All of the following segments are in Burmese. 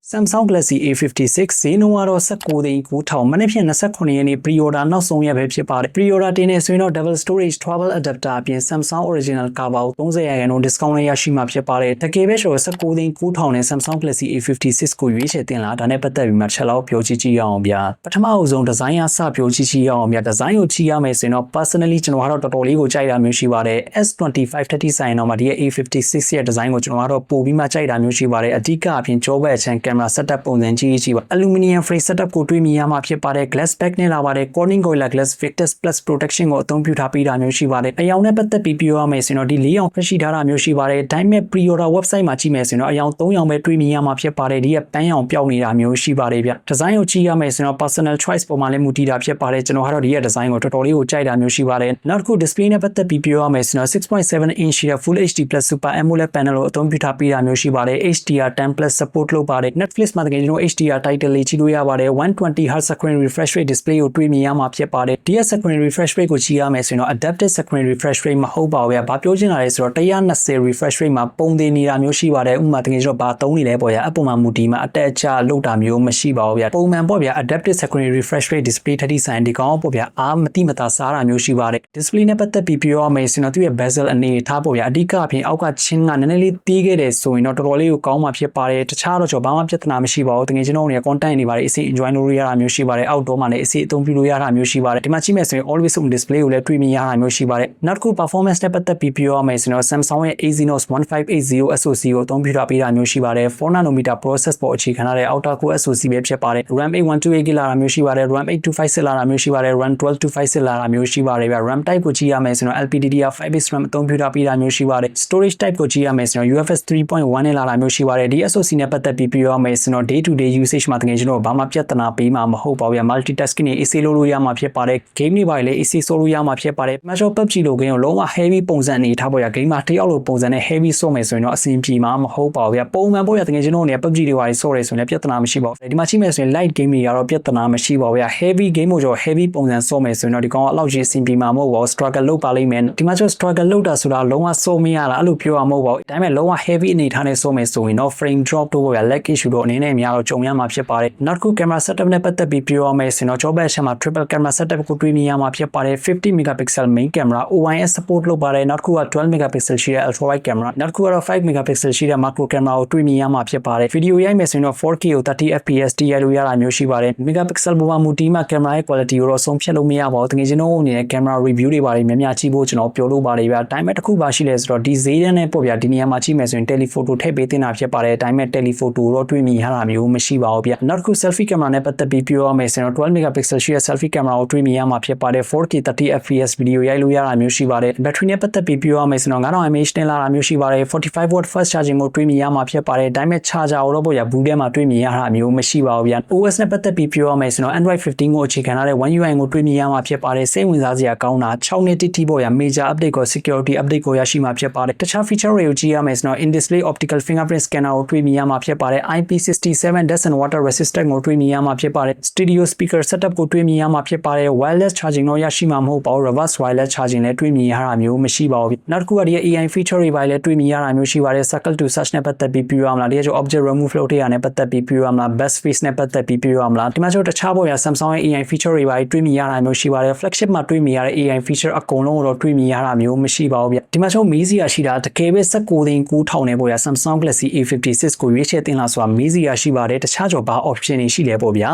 Samsung Galaxy A56 ဈေးနှုန်းကတော့19သိန်း9000မနေ့ဖြန်29ရက်နေ့ pre-order နောက်ဆုံးရက်ပဲဖြစ်ပါတယ် pre-order တင်နေဆိုရင်တော့ double storage travel adapter အပြင် Samsung original cover ကို30ရာခိုင်နှုန်း discount နဲ့ရရှိမှာဖြစ်ပါတယ်တကယ်ပဲဆိုတော့19သိန်း9000နဲ့ Samsung Galaxy A56 ကိုရွေးချယ်တင်လာဒါနဲ့ပတ်သက်ပြီးမှချက်လောက်ပြောကြည့်ကြည့်ရအောင်ဗျာပထမအဆုံးဒီဇိုင်းအစပြောကြည့်ကြည့်ရအောင်ဗျာဒီဇိုင်းကိုကြည့်ရမယ်ဆိုရင်တော့ personally ကျွန်တော်ကတော့တော်တော်လေးကိုကြိုက်တာမျိုးရှိပါတယ် S2530 ဆိုင်တော့မှဒီရဲ့ A56 ရဲ့ဒီဇိုင်းကိုကျွန်တော်ကတော့ပို့ပြီးမှကြိုက်တာမျိုးရှိပါတယ်အဓိကအပြင်ကြောဘက်အချမ်း camera setup ပုံစံကြီးကြီးပါ aluminum frame setup ကိုတွေ့မြင်ရမှာဖြစ်ပါတယ် glass back နဲ့လာပါတယ် Corning Gorilla Glass Victus Plus Protection ကိုအသုံးပြုထားပေးတာမျိုးရှိပါတယ်အယောင်နဲ့ပတ်သက်ပြီးပြောရမယ်ဆိုရင်တော့ဒီ၄ရောင်ဖက်ရှိထားတာမျိုးရှိပါတယ်ဒါပေမဲ့ pre-order website မှာကြည့်မယ်ဆိုရင်တော့အယောင်၃ရောင်ပဲတွေ့မြင်ရမှာဖြစ်ပါတယ်ဒီရဲ့ပန်းရောင်ပျောက်နေတာမျိုးရှိပါတယ်ဗျဒီဇိုင်းကိုကြည့်ရမယ်ဆိုရင်တော့ personal choice ပုံမှာလည်းမူတည်တာဖြစ်ပါတယ်ကျွန်တော်ကတော့ဒီရဲ့ဒီဇိုင်းကိုတော်တော်လေးကိုကြိုက်တာမျိုးရှိပါတယ်နောက်တစ်ခု display နဲ့ပတ်သက်ပြီးပြောရမယ်ဆိုတော့6.7 inch ရဲ့ Full HD Plus Super AMOLED panel ကိုအသုံးပြုထားပေးတာမျိုးရှိပါတယ် HDR10 Plus support လုပ်ပါတယ် Netflix မှာတကယ်ကျွန်တော် HDR title လေးကြည့်လို့ရပါတယ်120 Hz screen refresh rate display ကိုတွေ့မြင်ရမှာဖြစ်ပါတယ်ဒီရဲ့ screen refresh rate ကိုကြည့်ရမယ်ဆိုရင်တော့ adaptive screen refresh rate မဟုတ်ပါဘူးဗျာဘာပြောချင်တာလဲဆိုတော့120 refresh rate မှာပုံသေးနေတာမျိုးရှိပါတယ်ဥပမာတကယ်ကျွန်တော်ဘာသုံးနေလဲပေါ့ဗျာအပေါ်မှာမူတည်မှာအတက်အကျလောက်တာမျိုးမရှိပါဘူးဗျာပုံမှန်ပေါ့ဗျာ adaptive screen refresh rate display 30ဆိုင်ဒီကောင်ပေါ့ဗျာအားမတိမတာစားတာမျိုးရှိပါတယ် display နဲ့ပတ်သက်ပြီးပြောရမယ်ဆိုရင်တော့သူ့ရဲ့ bezel အနေထားပေါ့ဗျာအဓိကအပြင်အောက်ကချင်းကနည်းနည်းလေးတီးခဲ့တယ်ဆိုရင်တော့တော်တော်လေးကိုကောင်းမှဖြစ်ပါတယ်တခြားတော့ကျွန်တော်ဘာမှပြဿနာမရှိပါဘူးတကယ်ကျွန်တော်တို့ content နေပါတယ်အစီ enjoy လုပ်ရတာမျိုးရှိပါတယ် outdoor မှာလည်းအစီအသုံးပြုလို့ရတာမျိုးရှိပါတယ်ဒီမှာကြည့်မယ်ဆိုရင် always on display ကိုလည်းတွေ့မြင်ရတာမျိုးရှိပါတယ်နောက်တစ်ခု performance နဲ့ပတ်သက်ပြီးပြောရမယ်ဆိုတော့ Samsung ရဲ့ Exynos 1580 SoC ကိုအသုံးပြုထားပေးတာမျိုးရှိပါတယ်4 nanometer process ပေါ်အခြေခံထားတဲ့ outer core SoC ပဲဖြစ်ပါတယ် RAM 8128GB လာတာမျိုးရှိပါတယ် RAM 8256လာတာမျိုးရှိပါတယ် RAM 1226လာတာမျိုးရှိပါတယ်ဗျ RAM type ကိုကြည့်ရမယ်ဆိုတော့ LPDDR5 base RAM အသုံးပြုထားပေးတာမျိုးရှိပါတယ် storage type ကိုကြည့်ရမယ်ဆိုတော့ UFS 3.1နဲ့လာတာမျိုးရှိပါတယ်ဒီ SoC နဲ့ပတ်သက်ပြီးပြောရမယ်ဆိုတော့ day to day usage မှာတကယ်ကျွန်တော်ဘာမှပြဿနာပေးမှာမဟုတ်ပါဘူးဗျ multitasking နဲ့ AC လုပ်လို့ရမှာဖြစ်ပါတယ် game တွေပါလေ AC ဆိုလို့ရမှာဖြစ်ပါတယ် Major PUBG လို game ကိုလုံးဝ heavy ပုံစံအနေထားပေါ့ဗျ game မှာတယောက်လိုပုံစံနဲ့ heavy ဆော့မယ်ဆိုရင်တော့အဆင်ပြေမှာမဟုတ်ပါဘူးဗျပုံမှန်ပေါ့ဗျတကယ်ကျွန်တော်နေ PUBG တွေပါလေဆော့ရဲဆိုရင်လည်းပြဿနာမရှိပါဘူးဒီမှာချိန်မယ်ဆိုရင် light game တွေကတော့ပြဿနာမရှိပါဘူးဗျ heavy game ကိုကျွန်တော် heavy ပုံစံဆော့မယ်ဆိုရင်တော့ဒီကောင်ကအလောက်ကြီးအဆင်ပြေမှာမဟုတ်ပါဘူး struggle လုပ်ပါလိမ့်မယ်ဒီမှာကျွန်တော် struggle လုပ်တာဆိုတာလုံးဝဆော့မရတာအဲ့လိုပြောရမှာမဟုတ်ပါဘူးဒါပေမဲ့လုံးဝ heavy အနေထားနဲ့ဆော့မယ်ဆိုရင်တော့ frame drop တို့ပေါ့ဗျ lag issue တို့အနေနဲ့များတော့ကြုံရမှာဖြစ်ပါတယ်နောက်တစ်ခု camera setup နဲ့ပတ်သက်ပြီးပြောရမယ်ဆိုရင်တော့ Jobe ချက်မှာ triple camera setup ကိုတွေ့မြင်ရမှာဖြစ်ပါတယ်50 megapixel main camera OIS support လုပ်ပါတယ်နောက်တစ်ခုက12 megapixel ရှိတဲ့ ultra wide camera နောက်တစ်ခုကတော့5 megapixel ရှိတဲ့ macro camera ကိုတွေ့မြင်ရမှာဖြစ်ပါတယ်ဗီဒီယိုရိုက်မယ်ဆိုရင်တော့ 4K ကို 30 fps တည်ရလို့ရတာမျိုးရှိပါတယ် megapixel ပေါ်မှာမူတည်မှ camera ရဲ့ quality ကိုတော့ဆုံးဖြတ်လို့မရပါဘူးတကယ်ကျွန်တော်အနေနဲ့ camera review တွေပါတယ်များများကြည့်ဖို့ကျွန်တော်ပြောလို့ပါတယ်ဗျာဒါပေမဲ့တစ်ခုပါရှိလဲဆိုတော့ဒီဈေးတန်းနဲ့ပေါ့ဗျာဒီနေရာမှာကြည့်မယ်ဆိုရင် telephoto ထည့်ပေးတင်တာဖြစ်ပါတယ်ဒါပေမဲ့ telephoto တော့တွေ့မြင်ရတာမျိုးမရှိပါဘူးဗျာနောက်တစ်ခု selfie camera နဲ့ပတ်သက်ပြီးပြောရမယ်ဆိုရင်တော့12 megapixel ရှိတဲ့ selfie camera ကိုတွေ့မြင်ရမှာဖြစ်ပါတယ် 4K 30 fps ဗီဒီယိုရိုက်လို့ရတာမျိုးရှိပါတယ် battery နဲ့ပတ်သက်ပြီးပြောရမယ်ဆိုတော့9000 mAh တင်လာတာမျိုးရှိပါတယ်45 watt fast charging ကိုတွေ့မြင်ရမှာဖြစ်ပါတယ်ဒါပေမဲ့ charger ကိုတော့ပေါ့ဗျာဘူးထဲမှာတွေ့မြင်ရတာမျိုးမရှိပါဘူးဗျာ OS နဲ့ပတ်သက်ပြီးပြောရမယ်ဆိုတော့ Android 15ကိုအခြေခံထားတဲ့ One UI ကိုတွေ့မြင်ရမှာဖြစ်ပါတယ်စိတ်ဝင်စားစရာကောင်းတာ6နှစ်တိတိပေါ့ဗျာ major update ကို security update ကိုရရှိမှာဖြစ်ပါတယ်တခြား feature တွေကိုကြည့်ရမယ်ဆိုတော့ in display optical fingerprint scanner ကိုတွေ့မြင်ရမှာဖြစ်ပါတယ် IP67 dust and water resistant ကိုတွေ့မြင်ရမှာဖြစ်ပါတယ် stereo speaker setup ကိုတွေ့မြင်ရမှာဖြစ်ပါတယ် wireless charging တော့ရရှိမှာမဟုတ်ပါဘူး reverse wireless charging လည်းတွေ့မြင်ရတာမျိုးမရှိပါဘူးနောက်တစ်ခုကဒီ AI feature တွေပါလည်းတွေ့မြင်ရတာမျိုးရှိပါတယ် circle to search နဲ့ပတ်သက်ပြီးပြောရမလားဒီကကျ object remove flow တွေနဲ့ပတ်သက်ပြီးပြောရမလား best face နဲ့ပတ်သက်ပြီးပြောရမလားဒီမှာကျတခြားပေါ်ရ Samsung ရဲ့ AI feature တွေပါတွေ့မြင်ရတာမျိုးရှိပါတယ် flagship မှာတွေ့မြင်ရတဲ့ AI feature အကုန်လုံးကိုတော့တွေ့မြင်ရတာမျိုးမရှိပါဘူးဗျဒီမှာကျမေးစရာရှိတာတကယ်ပဲ16သိန်း9000နဲ့ပေါ်ရ Samsung Galaxy A56 ကိုရွေးချယ်တင်လာဆိုတာမေးစရာရှိပါတယ်တခြားကြောဘာ option တွေရှိလဲပေါ့ဗျာ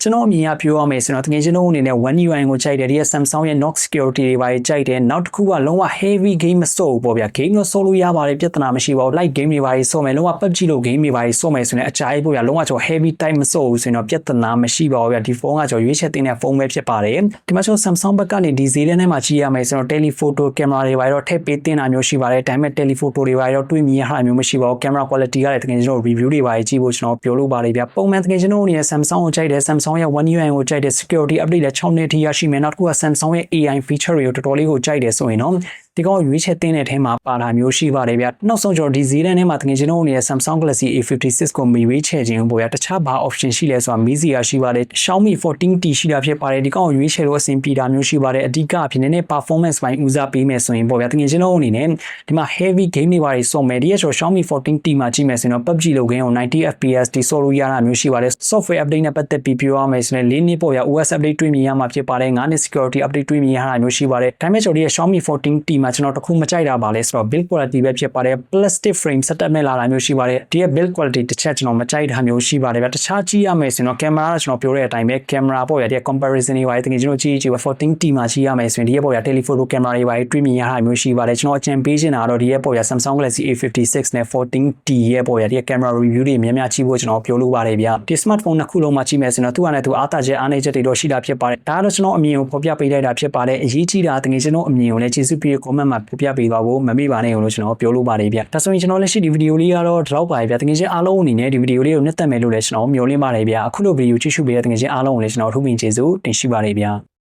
ကျွန်တော်အမြင်အရပြောရမယ်ဆိုတော့တကယ်ကျွန်တော်အနေနဲ့ One UI ကိုကြိုက်တယ်ဒီက Samsung ရဲ့ Knox security တွေပါကြိုက်တယ်နောက်တစ်ခုကလုံးဝ heavy game မစိုးဘူးပေါ့ဗျာ game တော့စိုးလို့ရပါတယ်ပြဿနာမရှိပါဘူး light game တွေပါစိုးမယ်လုံးဝ PUBG လို game တွေပါစိုးမယ်ဆိုရင်အကြိုက်ပေါ့ဗျာလုံးဝကျွန်တော် heavy type မစိုးဘူးဆိုရင်တော့ပြဿနာမရှိပါဘူးဗျာဒီဖုန်းကကျွန်တော်ရွေးချယ်တင်တဲ့ဖုန်းပဲဖြစ်ပါတယ်ဒီမှာကျွန်တော် Samsung ဘက်ကနေဒီဈေးထဲမှာကြည့်ရမယ်ဆိုတော့ telephoto camera တွေပါတော့ထည့်ပေးတင်တာမျိုးရှိပါတယ်ဒါပေမဲ့ telephoto တွေပါတော့တွေးမြင်ရတာမျိုးမရှိပါဘူး camera quality ကလည်းတကယ်ကျွန်တော် review တွေပါကြည့်ဖို့ကျွန်တော်ပြောလို့ပါတယ်ဗျာပုံမှန်တကယ်ကျွန်တော်အနေနဲ့ Samsung ကိုကြိုက်တယ် Samsung ရဲ့ One UI ကိုကြိုက်တဲ့ security update လည်း6နှစ်ထိရရှိမယ်နောက်တစ်ခုက Samsung ရဲ့ AI feature တွေကိုတော်တော်လေးကိုကြိုက်တယ်ဆိုရင်တော့ ဒီကောင်ရွေးချက်တင်းတဲ့အထဲမှာပါတာမျိုးရှိပါတယ်ဗျနောက်ဆုံးကျွန်တော်ဒီဈေးတန်းထဲမှာတကယ်ကျွန်တော်တို့ရဲ့ Samsung Galaxy A56 ကိုမရွေးချယ်ခြင်းပေါ့ဗျာတခြားဘာ option ရှိလဲဆိုတာမီးစီယာရှိပါတယ် Xiaomi 14T ရှိတာဖြစ်ပါတယ်ဒီကောင်ရွေးချယ်လို့အဆင်ပြေတာမျိုးရှိပါတယ်အဓိကအဖြစ်နည်းနည်း performance ပိုင်းဦးစားပေးမယ်ဆိုရင်ပေါ့ဗျာတကယ်ကျွန်တော်အနေနဲ့ဒီမှာ heavy game တွေပါတယ်စောမယ်ဒီရဲ့ဆို Xiaomi 14T မှာကြည့်မယ်ဆိုရင်တော့ PUBG လို game ကို90 FPS ဒီ solo ရတာမျိုးရှိပါတယ် software update နဲ့ပတ်သက်ပြီးပြောရမယ်ဆိုရင်၄နှစ်ပေါ့ဗျာ OS update တွေ့မြင်ရမှာဖြစ်ပါတယ်9နှစ် security update တွေ့မြင်ရတာမျိုးရှိပါတယ်ဒါပေမဲ့ကျွန်တော်ဒီရဲ့ Xiaomi 14T မှာကျွန်တော်တခုမကြိုက်တာပါလဲဆိုတော့ build quality ပဲဖြစ်ပါတယ် plastic frame setup နဲ့လာတာမျိုးရှိပါတယ်ဒီရဲ့ build quality တစ်ချက်ကျွန်တော်မကြိုက်တာမျိုးရှိပါတယ်ဗျာတခြားကြည့်ရမယ်ဆိုရင်တော့ camera ကကျွန်တော်ပြောတဲ့အတိုင်းပဲ camera ပေါ့ဗျာဒီရဲ့ comparison တွေပါတယ်တကယ်ကျွန်တော်ကြည့်ကြည့်ပဲ 14T မှာကြည့်ရမယ်ဆိုရင်ဒီရဲ့ပေါ့ဗျာ telephoto camera တွေပါတယ်တွေ့မြင်ရတာမျိုးရှိပါတယ်ကျွန်တော်အကြံပေးချင်တာကတော့ဒီရဲ့ပေါ့ဗျာ Samsung Galaxy A56 နဲ့ 14T ရဲ့ပေါ့ဗျာဒီရဲ့ camera review တွေများများကြည့်ဖို့ကျွန်တော်ပြောလိုပါတယ်ဗျာဒီ smartphone နှစ်ခုလုံးမှာကြည့်မယ်ဆိုရင်တော့သူ့အနေနဲ့သူအားသာချက်အားနည်းချက်တွေတော့ရှိတာဖြစ်ပါတယ်ဒါကတော့ကျွန်တော်အမြင်ကိုဖော်ပြပေးလိုက်တာဖြစ်ပါတယ်အရေးကြီးတာတကယ်ကျွန်တော်အမြင်ကိုလည်းကျေးဇူးပြု comment မှာဖော်ပြပေးသွားဖို့မမေ့ပါနဲ့လို့ကျွန်တော်ပြောလိုပါတယ်ဗျဒါဆိုရင်ကျွန်တော်လက်ရှိဒီဗီဒီယိုလေးကတော့ဒီလောက်ပါပဲဗျတကယ်ချင်းအားလုံးအနေနဲ့ဒီဗီဒီယိုလေးကိုနှစ်သက်မယ်လို့လည်းကျွန်တော်မျှော်လင့်ပါတယ်ဗျအခုလိုဗီဒီယိုကြည့်ရှုပေးတဲ့တကယ်ချင်းအားလုံးကိုလည်းကျွန်တော်ထူးပင်ကျေးဇူးတင်ရှိပါတယ်ဗျ